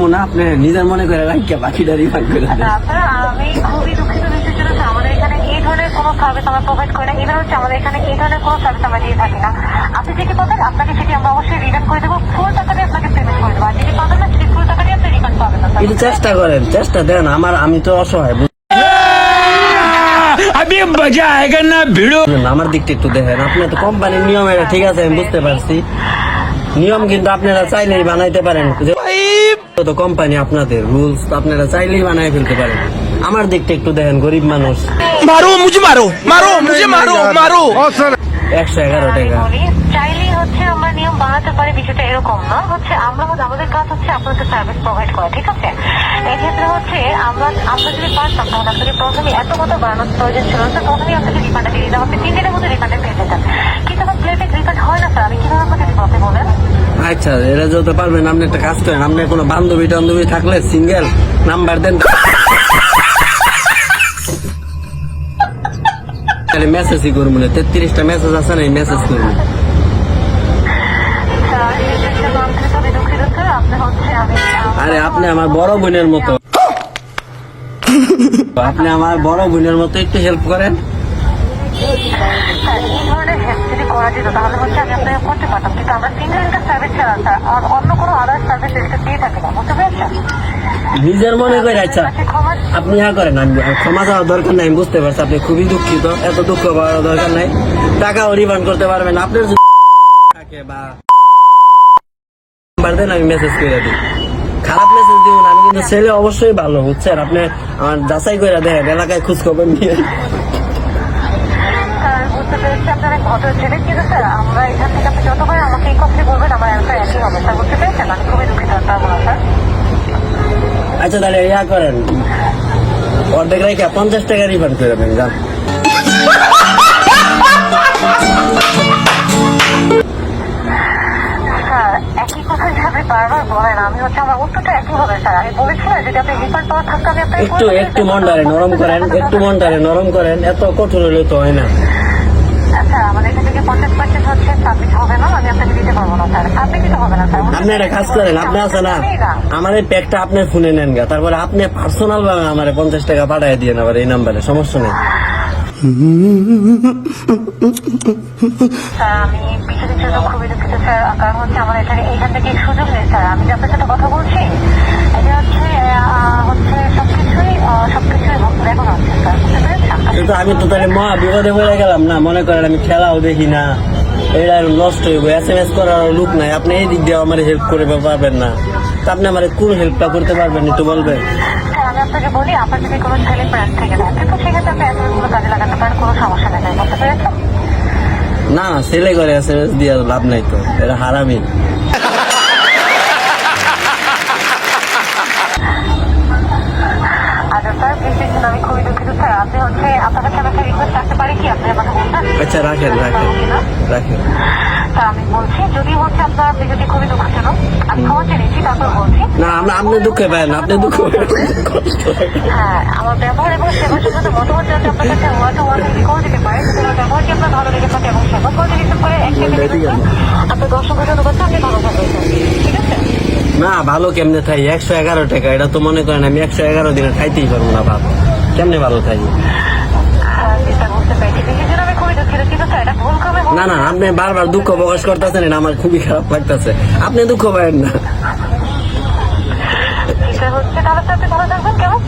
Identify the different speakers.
Speaker 1: কমো না আপনি নিজের মনে করে রাখিয়া বাকিটা রিফান্ড করে
Speaker 2: আমি খুবই দুঃখিত আমাদের এখানে এই ধরনের কোনো প্রোভাইড না। হচ্ছে আমাদের এখানে এই ধরনের কোনো না। আপনি পাবেন আপনাকে আমরা অবশ্যই করে দেবো। আপনাকে আপনি
Speaker 1: চেষ্টা করেন চেষ্টা দেন। আমার আমি তো অসহায়
Speaker 3: আমি মজা
Speaker 1: না আমার দিকটা একটু দেখেন। আপনি তো কোম্পানির নিয়ম ঠিক আছে আমি বুঝতে পারছি। নিয়ম কিন্তু আপনারা চাইলেই বানাইতে পারেন। তো কোম্পানি আপনাদের রুলস আপনারা চাইলেই বানাই ফেলতে পারেন। আমার দিকটা একটু দেখেন গরিব মানুষ।
Speaker 3: মারো মুজি মারো মারো মুজি মারো মারো।
Speaker 1: একশো এগারো টাকা।
Speaker 2: আমরা আমাদের কাজ হচ্ছে সার্ভিস প্রোভাইড করা ঠিক আছে? এক্ষেত্রে হচ্ছে আমরা যদি প্রথমে এত প্রয়োজন তিন দিনের কিন্তু এখন প্লেটে রিফান্ড হয় না স্যার আমি কীভাবে আপনাকে বলেন
Speaker 1: আচ্ছা এরা যত পারবেন, আপনি একটা কাজ করেন। আপনার কোনো বান্ধবী টান্ধবী থাকলে সিঙ্গেল নাম্বার দেন। খালি মেসেজই করব না। তেত্রিশটা মেসেজ আছে না, এই মেসেজ করব।
Speaker 2: আপনি
Speaker 1: আরে, আপনি আমার বড় বোনের মতো। আপনি আমার বড় বোনের মতো একটু হেল্প করেন।
Speaker 2: স্যার এই ধরনের হেল্প যদি করা যেত তাহলে হচ্ছে আমি আপনাকে করতে পারতাম। কিন্তু আমরা সিঙ্গেল সার্ভিস ছাড়া স্যার আর অন্য কোনো আদার সার্ভিস এটা দিয়ে থাকি না বুঝতে পেরেছেন?
Speaker 1: নিজের মনে করে আচ্ছা আপনি হ্যাঁ করেন আমি ক্ষমা চাওয়ার দরকার নাই বুঝতে পারছি আপনি খুবই দুঃখিত এত দুঃখ পাওয়ার দরকার নাই। টাকাও রিফান্ড করতে পারবেন আপনার থাকে বা নাম্বার দেন আমি মেসেজ করে দিই। খারাপ মেসেজ দিব না আমি কিন্তু ছেলে অবশ্যই ভালো বুঝছেন? আপনি আমার যাচাই করে দেখেন এলাকায় খোঁজ খবর নিয়ে।
Speaker 2: আপনার কিন্তু স্যার আমরা এখান থেকে আপনি যতবার আমাকে এই কথাই বলবেন আমার অ্যান্সার একই হবে। স্যার বুঝতে পেরেছেন আমি খুবই দুঃখিত পারব না স্যার
Speaker 1: আচ্ছা তাহলে ইয়া করেন। অর্ধেক রেখে পঞ্চাশ টাকা রিফান্ড করে দেবেন যান।
Speaker 2: একই কথা হিসাবে বারবার বলেন। আমি হচ্ছে আমার উত্তরটা একই হবে স্যার। আমি বলেছি না যদি আপনি রিফান্ড পাওয়ার থাকতো আমি
Speaker 1: একটু একটু মনটারে নরম করেন একটু মনটারে নরম করেন। এত কঠোর হলে তো হয় না।
Speaker 2: আচ্ছা আমাদের এখান থেকে পঞ্চাশ পার্সেন্ট হচ্ছে সাবমিট হবে না? আমি আপনাকে দিতে পারব না স্যার। আপনি দিতে হবে না স্যার।
Speaker 1: আপনি একটা কাজ করেন আপনি আছে না আমার এই প্যাকটা আপনার ফোনে নেন গা। তারপরে আপনি পার্সোনাল ভাবে আমার পঞ্চাশ টাকা পাঠিয়ে দিয়ে আবার এই নাম্বারে সমস্যা নেই।
Speaker 2: স্যার আমি বিষয়টির জন্য খুবই দুঃখিত স্যার। কারণ হচ্ছে আমার এখানে এইখান থেকে সুযোগ নেই স্যার। আমি আপনার সাথে কথা বলছি। এটা হচ্ছে আহ, হচ্ছে সবকিছুই আহ, সবকিছুই এখন হচ্ছে স্যার বুঝতে পেরেছেন
Speaker 1: কিন্তু আমি তো তাহলে মহা বিপদে পড়ে গেলাম না। মনে করেন আমি খেলাও দেখি না। এটা নষ্ট হইব এস এম এস করার লোক নাই। আপনি এই দিক দিয়ে আমার হেল্প করে পারবেন না। তা আপনি আমার কোন হেল্পটা করতে পারবেন একটু বলবেন?
Speaker 2: আপনাকে বলি আপনার যদি কোনো ছেলে প্ল্যান থেকে থাকে তো সেক্ষেত্রে আপনি এসএমএস কাজে লাগাতে পারেন কোনো সমস্যা নেই। বুঝতে পেরেছেন
Speaker 1: না ছেলে করে এস এম এস দিয়ে লাভ নাই তো। এটা হারামি।
Speaker 2: আচ্ছা আমি খুবই আপনি হচ্ছে আপনার কাছে একটা রিকোয়েস্ট রাখতে পারি কি? আপনি আমাকে বলবেন
Speaker 1: আচ্ছা রাখেন রাখেন রাখেন।
Speaker 2: স্যার আমি বলছি যদি হচ্ছে আপনার বিষয়টি খুবই দুঃখজনক আমি ক্ষমা চেয়ে নিচ্ছি তারপর বলছি।
Speaker 1: না আমরা আপনি দুঃখে আপনি দুঃখ। হ্যাঁ
Speaker 2: আমার ব্যবহার এবং মতামত আপনার কাছে করে দিতে পারে যদি আমার ব্যবহারটি আপনার ভালো লেগে থাকে এবং সেবা করে রিভিউ করে আপনার দর্শক ধন্যবাদ আপনি ভালো থাকবেন ঠিক আছে?
Speaker 1: না ভালো কেমনে থাই? একশো এগারো টাকা এটা তো মনে করেন আমি একশো এগারো দিনে খাইতেই পারব না ভাত। কেমনে ভালো
Speaker 2: থাকি?
Speaker 1: না না, আপনি বারবার দুঃখ প্রকাশ করতেছেন, এটা আমার খুবই খারাপ লাগতেছে। আপনি দুঃখ পাবেন না।
Speaker 2: হচ্ছে, তাহলে আপনি ভালো থাকবেন, কেমন?